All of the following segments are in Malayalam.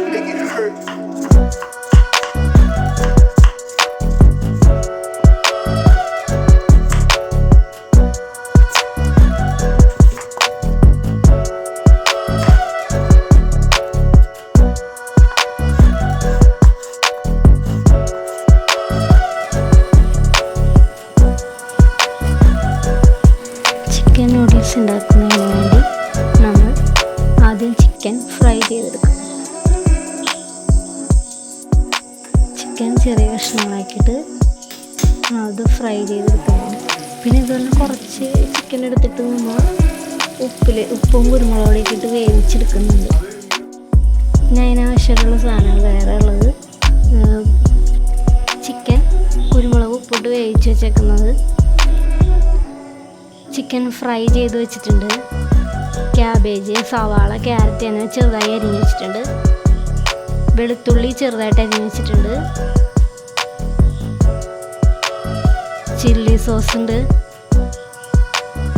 make it hurt. ചിക്കൻ ചെറിയ കഷ്ണങ്ങളാക്കിയിട്ട് അത് ഫ്രൈ ചെയ്തെടുക്കുന്നുണ്ട് പിന്നെ ഇതുപോലെ കുറച്ച് ചിക്കൻ എടുത്തിട്ട് നമ്മൾ ഉപ്പിൽ ഉപ്പും കുരുമുളകും ഇട്ടിട്ട് വേവിച്ചെടുക്കുന്നുണ്ട്. പിന്നെ അതിനാവശ്യമുള്ള സാധനങ്ങൾ വേറെ ഉള്ളത് ചിക്കൻ കുരുമുളക് ഉപ്പിട്ട് വേവിച്ച് വെച്ചേക്കുന്നത് ചിക്കൻ ഫ്രൈ ചെയ്ത് വെച്ചിട്ടുണ്ട്. ക്യാബേജ് സവാള ക്യാരറ്റ് എന്നിവ ചെറുതായി അരിഞ്ഞ് വെച്ചിട്ടുണ്ട്. വെളുത്തുള്ളി ചെറുതായിട്ട് അരിഞ്ഞ് വെച്ചിട്ടുണ്ട് ചില്ലി സോസ് ഉണ്ട്.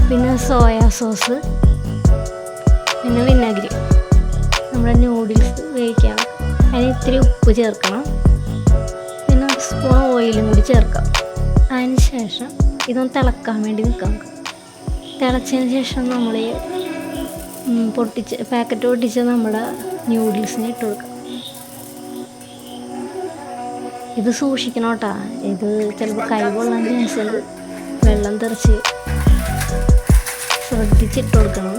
പിന്നെ സോയ സോസ്. പിന്നെ വിനാഗിരി. നമ്മുടെ നൂഡിൽസ് വേവിക്കാം. അതിന് ഇത്തിരി ഉപ്പ് ചേർക്കണം. പിന്നെ സ്പൂൺ ഓയിലും കൂടി ചേർക്കാം. അതിന് ശേഷം ഇതൊന്ന് തിളക്കാൻ വേണ്ടി നിൽക്കാം. തിളച്ചതിന് ശേഷം നമ്മൾ പൊട്ടിച്ച് പാക്കറ്റ് പൊട്ടിച്ച് നമ്മുടെ ന്യൂഡിൽസിന് ഇട്ട് കൊടുക്കാം. ഇത് സൂക്ഷിക്കണം ഇത് ചിലപ്പോൾ കൈ കൊള്ളാൻ ചാൻസ് ഉണ്ട്. വെള്ളം തെറിച്ച് ശ്രദ്ധിച്ചിട്ട് കൊടുക്കണം.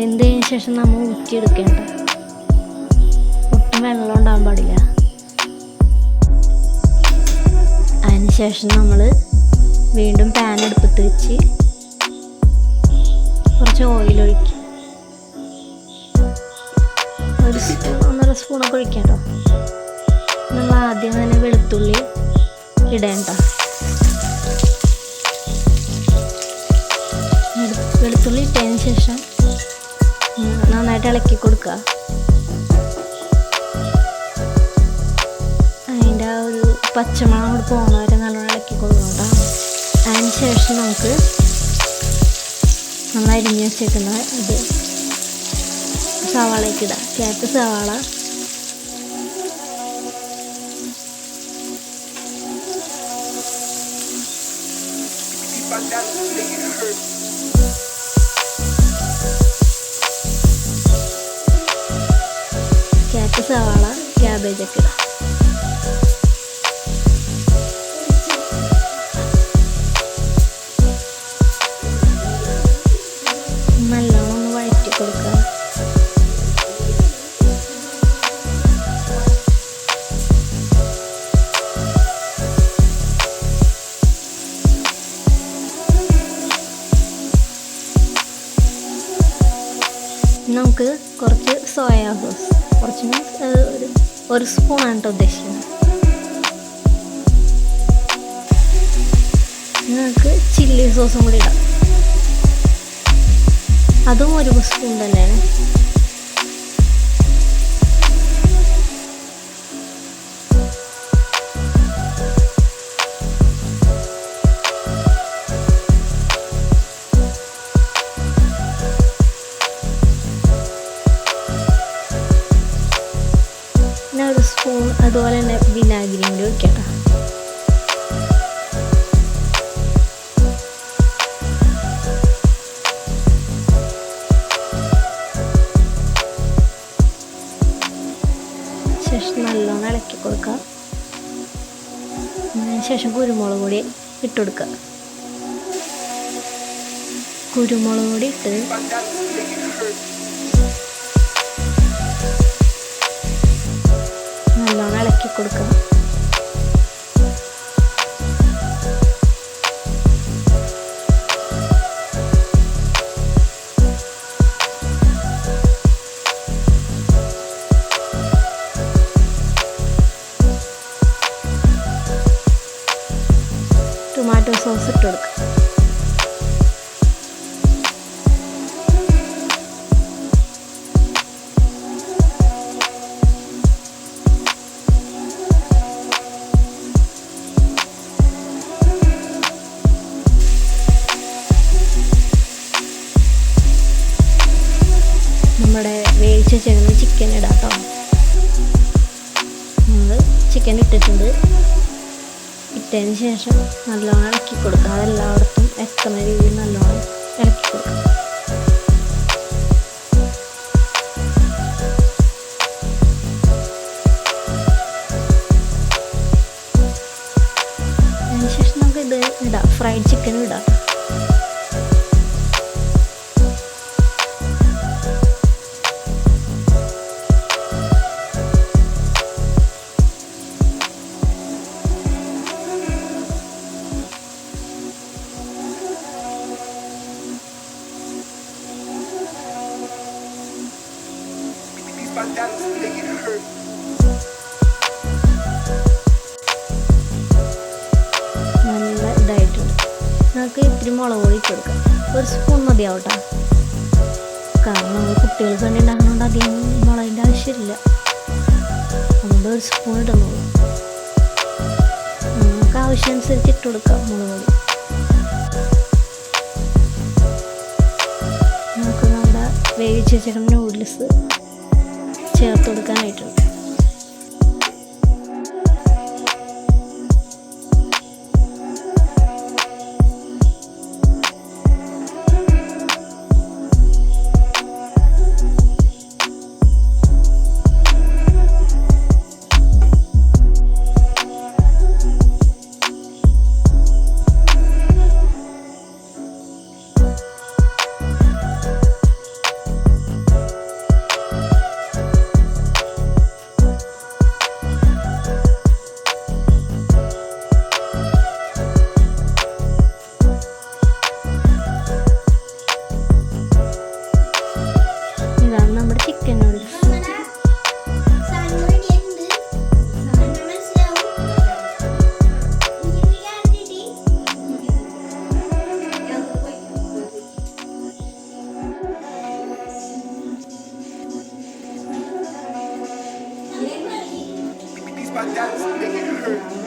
വെന്തതിന് ശേഷം നമ്മൾ ഊറ്റിയെടുക്കേണ്ട. ഒട്ടും വെള്ളം ഉണ്ടാകാൻ പാടില്ല. ശേഷം നമ്മൾ വീണ്ടും പാൻ അടുപ്പത്ത് വെച്ച് കുറച്ച് ഓയിൽ ഒഴിക്കും. ഒരു ഒന്നര സ്പൂണൊക്കെ ഒഴിക്കാം നമ്മൾ ആദ്യം തന്നെ വെളുത്തുള്ളി ഇടേണ്ട. വെളു- വെളുത്തുള്ളി ഇട്ടതിന് ശേഷം നന്നായിട്ട് ഇളക്കി കൊടുക്കുക. അതിന്റെ ആ ഒരു പച്ചമണം കൂടി പോകുന്ന വരെ നല്ലോണം ഇളക്കി കൊടുക്കണം കേട്ടോ. അതിന് ശേഷം നമുക്ക് നമ്മൾ അരിഞ്ഞ് വെച്ചേക്കുന്ന ഇത് സവാളയ്ക്ക് ഇടാം. ക്യാരറ്റ് സവാള സവാള ക്യാബേജൊക്കെ ഇടാം. നല്ലോണം ഒന്ന് വഴറ്റി നമുക്ക് കുറച്ച് സോയാ സോസ് കുറച്ച് മീൻസ് ഒരു ഒരു സ്പൂണാണ് കേട്ടോ ഉദ്ദേശിക്കുന്നത്. നിങ്ങൾക്ക് ചില്ലി സോസും കൂടി ഇടാം. അതും ഒരു സ്പൂൺ തന്നെയാണ്. സ്പൂൺ അതുപോലെ തന്നെ വിനാഗിരിയും കൂടി ഒഴിക്കട്ടോ ശേഷം നല്ലോണം ഇളക്കി കൊടുക്കാം. അതിന് ശേഷം കുരുമുളക് പൊടി ഇട്ട് കൊടുക്കുക. കുരുമുളക് പൊടി ഇട്ട് നല്ലോണം ഇളക്കി കൊടുക്കണം. ടൊമാറ്റോ സോസ് ഇട്ട് കൊടുക്കുക ചിക്കൻ ഇടാം കേട്ടോ നമ്മൾ ചിക്കൻ ഇട്ടിട്ടുണ്ട്. ഇട്ടതിന് ശേഷം നല്ലോണം ഇളക്കി കൊടുക്കുക അതെല്ലായിടത്തും എത്തുന്ന രീതിയിൽ നല്ലോണം ഇളക്കി കൊടുക്കുക അതിന് ശേഷം നമുക്ക് ഇത് ഇടാം. ഫ്രൈഡ് ചിക്കൻ ഇടാം. Bandanas make hurt. നല്ല ഇതായിട്ടുണ്ട് നമുക്ക് ഇത്തിരി മുളക് പൊടി കൊടുക്കാം. ഒരു സ്പൂൺ മതിയാവട്ടെ. കാരണം നമ്മൾ കുട്ടികൾ വേണ്ടി ഉണ്ടാകുന്നതുകൊണ്ട് അധികം മുളകിന്റെ ആവശ്യമില്ല. അതുകൊണ്ട് ഒരു സ്പൂൺ ഇടുന്നുള്ളൂ നമുക്ക് ആവശ്യമനുസരിച്ച് ഇട്ട് കൊടുക്കാം മുളക് പൊടി. നമുക്ക് നമ്മുടെ വേവിച്ച് വെച്ചിരിക്കുന്ന നൂഡിൽസ് ചേർത്ത് കൊടുക്കാനായിട്ടുണ്ട്. that's the